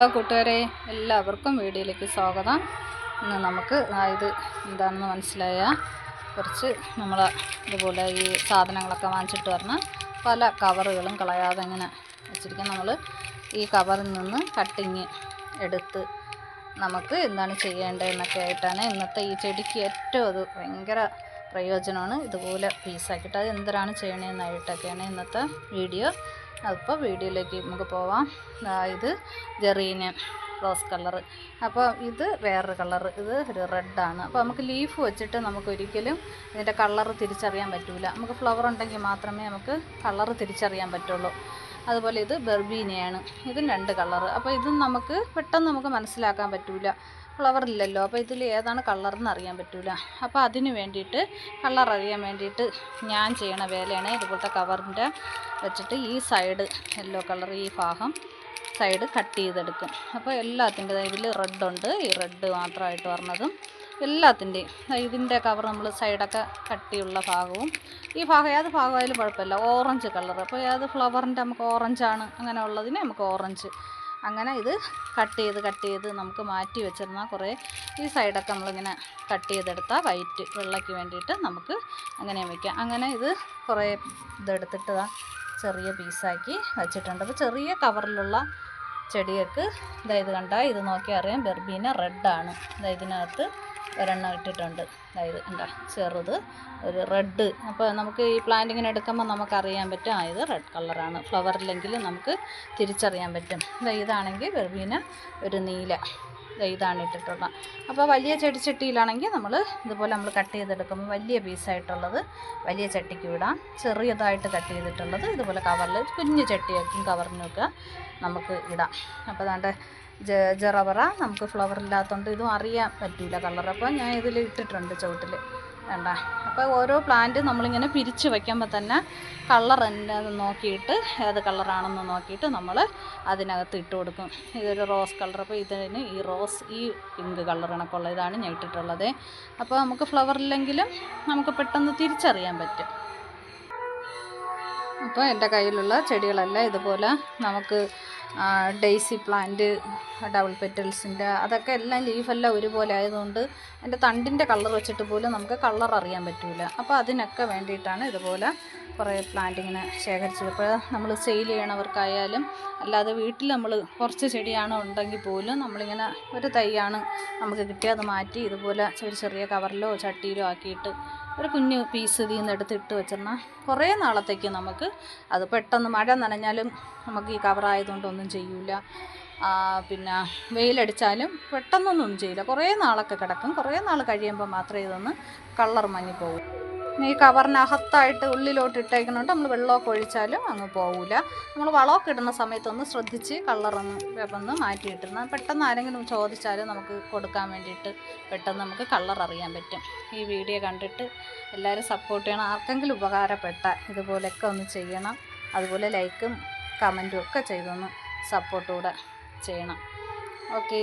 Hello കൂട്ടുകാരെ എല്ലാവർക്കും വീഡിയോയിലേക്ക് സ്വാഗതം. ഇന്ന് നമുക്ക് ഇത് എന്താണെന്ന് മനസ്സിലായ കുറച്ച് നമ്മൾ ഇതുപോലെ ഈ സാധനങ്ങളൊക്കെ വാങ്ങിച്ചിട്ട് വരണം പല കവറുകളും കളയാതെ ഇങ്ങനെ വെച്ചിരിക്കും. നമ്മൾ ഈ കവറിൽ നിന്ന് കട്ടിങ് എടുത്ത് നമുക്ക് എന്താണ് ചെയ്യേണ്ടതെന്നൊക്കെ ആയിട്ടാണ് ഇന്നത്തെ ഈ ചെടിക്ക് ഏറ്റവും അത് ഭയങ്കര പ്രയോജനമാണ്. ഇതുപോലെ പീസാക്കിയിട്ട് അത് എന്തിനാണ് ചെയ്യണതെന്നായിട്ടൊക്കെയാണ് ഇന്നത്തെ വീഡിയോ. അപ്പോൾ വീഡിയോയിലേക്ക് നമുക്ക് പോവാം. ഇത് ജെറീന് റോസ് കളറ് അപ്പോൾ ഇത് വേറൊരു കളറ് ഇത് ഒരു റെഡാണ് അപ്പോൾ നമുക്ക് ലീഫ് വെച്ചിട്ട് നമുക്ക് ഒരിക്കലും ഇതിന്റെ കളറ് തിരിച്ചറിയാൻ പറ്റില്ല നമുക്ക് ഫ്ലവർ ഉണ്ടെങ്കിൽ മാത്രമേ നമുക്ക് കളറ് തിരിച്ചറിയാൻ പറ്റുള്ളൂ. അതുപോലെ ഇത് ബെർബീനയാണ്. ഇതും രണ്ട് കളറ് അപ്പോൾ ഇതും നമുക്ക് പെട്ടെന്ന് നമുക്ക് മനസ്സിലാക്കാൻ പറ്റില്ല ഫ്ലവറില്ലല്ലോ അപ്പോൾ ഇതിൽ ഏതാണ് കളറെന്ന് അറിയാൻ പറ്റില്ല അപ്പോൾ അതിന് വേണ്ടിയിട്ട് കളർ അറിയാൻ വേണ്ടിയിട്ട് ഞാൻ ചെയ്യണ വേലയാണ് ഇതുപോലത്തെ കവറിന്റെ വെച്ചിട്ട് ഈ സൈഡ് യെല്ലോ കളർ ഈ ഭാഗം സൈഡ് കട്ട് ചെയ്തെടുക്കും. അപ്പോൾ എല്ലാത്തിന്റെ ഇതിൽ റെഡ് ഉണ്ട്. ഈ റെഡ് മാത്രമായിട്ട് പറഞ്ഞതും എല്ലാത്തിന്റെയും. ഇതിന്റെ കവർ നമ്മൾ സൈഡൊക്കെ കട്ടിയുള്ള ഭാഗവും. ഈ ഭാഗം ഏത് ഭാഗമായാലും കുഴപ്പമില്ല. ഓറഞ്ച് കളർ അപ്പോൾ ഏത് ഫ്ലവറിന്റെ നമുക്ക് ഓറഞ്ചാണ് അങ്ങനെ ഉള്ളതിന് നമുക്ക് ഓറഞ്ച് അങ്ങനെ ഇത് കട്ട് ചെയ്ത് കട്ട് ചെയ്ത് നമുക്ക് മാറ്റി വെച്ചിരുന്നാൽ കുറേ ഈ സൈഡൊക്കെ നമ്മളിങ്ങനെ കട്ട് ചെയ്തെടുത്താൽ വൈറ്റ് വെള്ളയ്ക്ക് വേണ്ടിയിട്ട് നമുക്ക് അങ്ങനെ വയ്ക്കാം അങ്ങനെ ഇത് കുറേ ഇതെടുത്തിട്ട് ചെറിയ പീസാക്കി വെച്ചിട്ടുണ്ട്. അപ്പോൾ ചെറിയ കവറിലുള്ള ചെടികൾക്ക് ഇതാ ഇത് കണ്ടാൽ ഇത് നോക്കി അറിയാം. ബെർബീന റെഡാണ്. ഇതാ ഇതിനകത്ത് ഒരെണ്ണം ഇട്ടിട്ടുണ്ട്. അതായത് എന്താ ചെറുത് ഒരു റെഡ്. അപ്പോൾ നമുക്ക് ഈ പ്ലാന്റിങ്ങിന് എടുക്കുമ്പോൾ നമുക്കറിയാൻ പറ്റും ആ ഇത് റെഡ് കളറാണ്. ഫ്ലവറില്ലെങ്കിൽ നമുക്ക് തിരിച്ചറിയാൻ പറ്റും. ഇതാണെങ്കിൽ ബെർബീന ഒരു നീല. ഇതാണ് ഇട്ടിട്ടുള്ളത് അപ്പോൾ വലിയ ചെടിച്ചട്ടിയിലാണെങ്കിൽ നമ്മൾ ഇതുപോലെ നമ്മൾ കട്ട് ചെയ്തെടുക്കുമ്പോൾ വലിയ പീസായിട്ടുള്ളത് വലിയ ചട്ടിക്ക് വിടാം. ചെറിയതായിട്ട് കട്ട് ചെയ്തിട്ടുള്ളത് ഇതുപോലെ കവറിൽ കുഞ്ഞു ചട്ടിയാക്കും കവറിനൊക്കെ നമുക്ക് ഇടാം. അപ്പോൾ അതാണ്ട് ജറവറ നമുക്ക് ഫ്ലവർ ഇല്ലാത്തതുകൊണ്ട് ഇതും അറിയാൻ പറ്റില്ല കളർ. അപ്പോൾ ഞാൻ ഇതിൽ ഇട്ടിട്ടുണ്ട് ചുവട്ടിൽ. വേണ്ട അപ്പോൾ ഓരോ പ്ലാന്റ് നമ്മളിങ്ങനെ പിരിച്ച് വയ്ക്കുമ്പോൾ തന്നെ കളർ എന്നാന്ന് നോക്കിയിട്ട് ഏത് കളറാണെന്ന് നോക്കിയിട്ട് നമ്മൾ അതിനകത്ത് ഇട്ട് കൊടുക്കും. ഇതൊരു റോസ് കളർ അപ്പോൾ ഇതിന് ഈ റോസ് ഈ പിങ്ക് കളർ കണക്കുള്ള ഇതാണ് ഞാൻ ഇട്ടിട്ടുള്ളത്. അപ്പോൾ നമുക്ക് ഫ്ലവർ ഇല്ലെങ്കിലും നമുക്ക് പെട്ടെന്ന് തിരിച്ചറിയാൻ പറ്റും. അപ്പോൾ എന്റെ കയ്യിലുള്ള ചെടികളെല്ലാം ഇതുപോലെ നമുക്ക് ഡെയ്സി പ്ലാന്റ് ഡബിൾ പെറ്റൽസിന്റെ അതൊക്കെ എല്ലാം ലീഫെല്ലാം ഒരുപോലെ ആയതുകൊണ്ട് എന്റെ തണ്ടിന്റെ കളർ വെച്ചിട്ട് പോലും നമുക്ക് കളർ അറിയാൻ പറ്റില്ല അപ്പോൾ അതിനൊക്കെ വേണ്ടിയിട്ടാണ് ഇതുപോലെ കുറേ പ്ലാന്റ് ഇങ്ങനെ ശേഖരിച്ചത്. ഇപ്പോൾ നമ്മൾ സെയിൽ ചെയ്യണവർക്കായാലും അല്ലാതെ വീട്ടിൽ നമ്മൾ കുറച്ച് ചെടിയാണ് ഉണ്ടെങ്കിൽ പോലും നമ്മളിങ്ങനെ ഒരു തൈയാണ് നമുക്ക് കിട്ടിയത് മാറ്റി ഇതുപോലെ ഒരു ചെറിയ കവറിലോ ചട്ടിയിലോ ആക്കിയിട്ട് ഒരു കുഞ്ഞു പീസ് ഇതിൽ നിന്ന് എടുത്ത് ഇട്ട് വെച്ചിരുന്നാൽ കുറേ നാളത്തേക്ക് നമുക്ക് അത് പെട്ടെന്ന് മഴ നനഞ്ഞാലും നമുക്ക് ഈ കവറായതുകൊണ്ട് ഒന്നും ചെയ്യൂല. പിന്നെ വെയിലടിച്ചാലും പെട്ടെന്നൊന്നും ചെയ്യില്ല. കുറേ നാളൊക്കെ കിടക്കും. കുറേ നാൾ കഴിയുമ്പോൾ മാത്രമേ ഇതൊന്ന് കളർ മങ്ങിപ്പോകും ഈ കവറിനകത്തായിട്ട് ഉള്ളിലോട്ട് ഇട്ടേക്കുന്നുണ്ട് നമ്മൾ വെള്ളമൊക്കെ ഒഴിച്ചാലും അങ്ങ് പോകില്ല നമ്മൾ വളമൊക്കെ ഇടുന്ന സമയത്തൊന്ന് ശ്രദ്ധിച്ച് കളറൊന്ന് ഒന്ന് മാറ്റിയിട്ടിരുന്നാൽ പെട്ടെന്ന് ആരെങ്കിലും ചോദിച്ചാലും നമുക്ക് കൊടുക്കാൻ വേണ്ടിയിട്ട് പെട്ടെന്ന് നമുക്ക് കളർ അറിയാൻ പറ്റും. ഈ വീഡിയോ കണ്ടിട്ട് എല്ലാവരും സപ്പോർട്ട് ചെയ്യണം. ആർക്കെങ്കിലും ഉപകാരപ്പെട്ട ഇതുപോലെയൊക്കെ ഒന്ന് ചെയ്യണം. അതുപോലെ ലൈക്കും കമന്റും ഒക്കെ ചെയ്തൊന്ന് സപ്പോർട്ടൂടെ ചെയ്യണം. ഓക്കേ